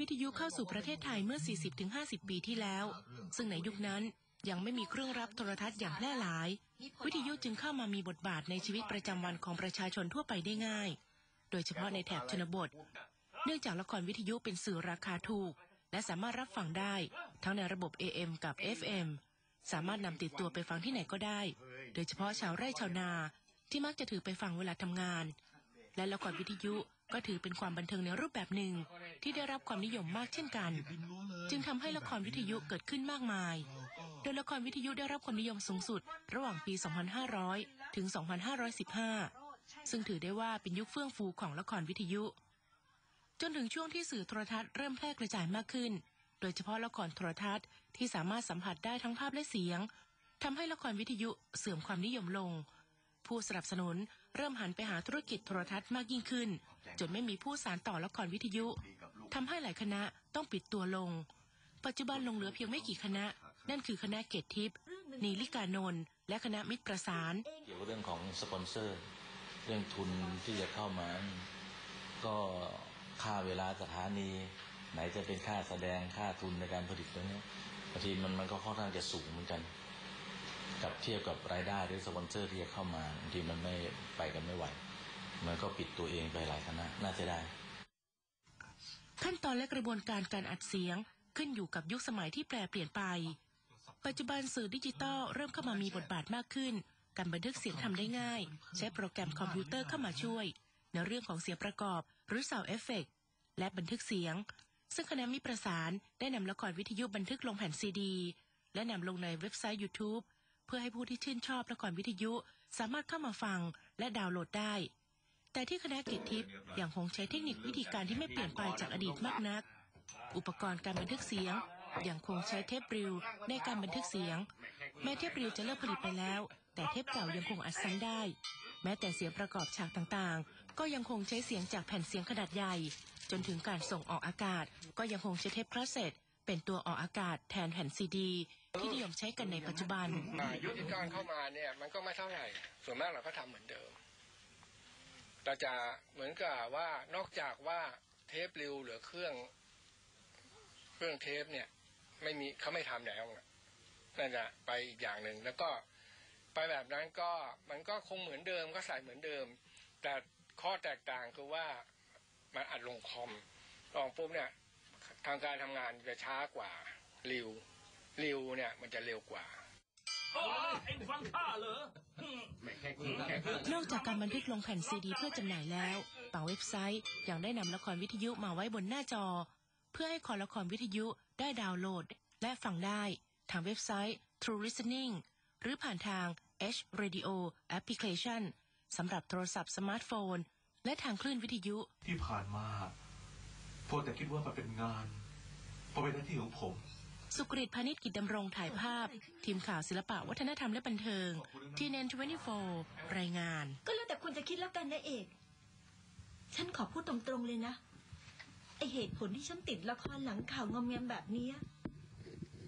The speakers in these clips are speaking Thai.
วิทยุเข้าสู่ประเทศไทยเมื่อ 40-50 ปีที่แล้ว ซึ่งในยุคนั้นยังไม่มีเครื่องรับโทรทัศน์อย่างแพร่หลาย วิทยุจึงเข้ามามีบทบาทในชีวิตประจำวันของประชาชนทั่วไปได้ง่าย โดยเฉพาะในแถบชนบท เนื่องจากละครวิทยุเป็นสื่อราคาถูก และสามารถรับฟังได้ ทั้งในระบบ AM กับ FM สามารถนำติดตัวไปฟังที่ไหนก็ได้ โดยเฉพาะชาวไร่ชาวนาที่มักจะถือไปฟังเวลาทำงาน และละครวิทยุ ก็ถือเป็นความบันเทิงในรูปแบบหนึ่ง ที่ได้รับความนิยมมากเช่นกัน จึงทำให้ละครวิทยุเกิดขึ้นมากมาย โดยละครวิทยุได้รับความนิยมสูงสุด ระหว่างปี 2500 ถึง 2515 ซึ่งถือได้ว่าเป็นยุคเฟื่องฟูของละครวิทยุ จนถึงช่วงที่สื่อโทรทัศน์เริ่มแพร่กระจายมากขึ้น โดยเฉพาะละครโทรทัศน์ที่สามารถสัมผัสได้ทั้งภาพและเสียงทำให้ละครวิทยุเสื่อมความนิยมลง ผู้สนับสนุน เริ่มหันไปหาธุรกิจโทรทัศน์มากยิ่งขึ้น จนไม่มีผู้สานต่อละครวิทยุทำให้หลายคณะต้องปิดตัวลง ปัจจุบันลงเหลือเพียงไม่กี่คณะ นั่นคือคณะเกตทิพย์นีลิกานนท์และคณะมิตรประสาน เกี่ยวกับเรื่องของสปอนเซอร์ เรื่องทุนที่จะเข้ามา ก็ค่าเวลาสถานี ไหนจะเป็นค่าแสดงค่าทุนในการผลิตตรงนี้บางทีมันมันก็ค่อนข้างจะสูงเหมือนกัน กับเทียบกับรายได้หรือสปอนเซอร์ที่จะเข้ามาบางทีมันไม่ไปกันไม่ไหว มันก็ปิดตัวเองไปหลายคณะน่าจะได้ ขั้นตอนและกระบวนการการอัดเสียงขึ้นอยู่กับยุคสมัยที่แปลเปลี่ยนไป ปัจจุบันสื่อดิจิตอลเริ่มเข้ามามีบทบาทมากขึ้น การบันทึกเสียงทำได้ง่าย ใช้โปรแกรมคอมพิวเตอร์เข้ามาช่วย ในเรื่องของเสียงประกอบ หรือ Sound Effect และบันทึกเสียง ซึ่งคณะมิตรประสานได้นำละครวิทยุบันทึกลงแผ่นซีดี และนำลงในเว็บไซต์ YouTube เพื่อให้ผู้ที่ชื่นชอบละครวิทยุสามารถเข้ามาฟังและดาวน์โหลดได้ แต่ที่คณะกิจทิพย์ยังคงใช้เทคนิควิธีการที่ไม่เปลี่ยนไปจากอดีตมากนัก อุปกรณ์การบันทึกเสียงยังคงใช้เทปริลในการบันทึกเสียง แม้เทปริลจะเลิกผลิตไปแล้ว แต่เทปเก่ายังคงอัดซ้ำได้ แม้แต่เสียงประกอบฉากต่างๆ ก็ยังคงใช้เสียงจากแผ่นเสียงขนาดใหญ่ จนถึงการส่งออกอากาศ ก็ยังคงใช้เทปคาสเซ็ต เป็นตัวออกอากาศแทนแผ่นซีดี ที่นิยมใช้กันในปัจจุบันยุทธการเข้ามาเนี่ย มันก็ไม่เท่าไหร่ ส่วนมากเราก็ทำเหมือนเดิมเราจะเหมือนกับว่านอกจากว่าเทปริวหรือเครื่อง เครื่องเทปเนี่ย ไม่มีเขาไม่ทำแล้วนั่นจะไปอีกอย่างหนึ่งแล้วก็ไปแบบนั้นก็มันก็คงเหมือนเดิมก็ใส่เหมือนเดิม แต่ข้อแตกต่างคือว่ามันอัดลงคอมลองปุ๊บเนี่ย ทางการทำงานจะช้ากว่าริวริวเนี่ยมันจะเร็วกว่าอ๋อเอ็งฟังข้าเหรอนอกจากการบันทึกลงแผ่นซีดีเพื่อจำหน่ายแล้วบางเว็บไซต์ยังได้นำละครวิทยุมาไว้บนหน้าจอ เพื่อให้คอละครวิทยุได้ดาวน์โหลด และฟังได้ทางเว็บไซต์ True Listening หรือผ่านทาง H Radio Application สำหรับโทรศัพท์สมาร์ทโฟน และทางคลื่นวิทยุที่ผ่านมา พวกแต่คิดว่ามันเป็นงานเพราะเป็นหน้าที่ของผม สุกริตพานิชกิจดำรงถ่ายภาพ ทีมข่าวศิลปะวัฒนธรรมและบันเทิง ทีเนน24 รายงาน ก็แล้วแต่คุณจะคิดแล้วกันนะเอก ฉันขอพูดตรงๆเลยนะ ไอเหตุผลที่ฉันติดละครหลังข่าวงอมแงมแบบเนี้ย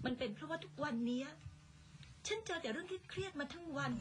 มันเป็นเพราะว่าทุกวันเนี้ยฉันเจอแต่เรื่องเครียดๆมาทั้งวัน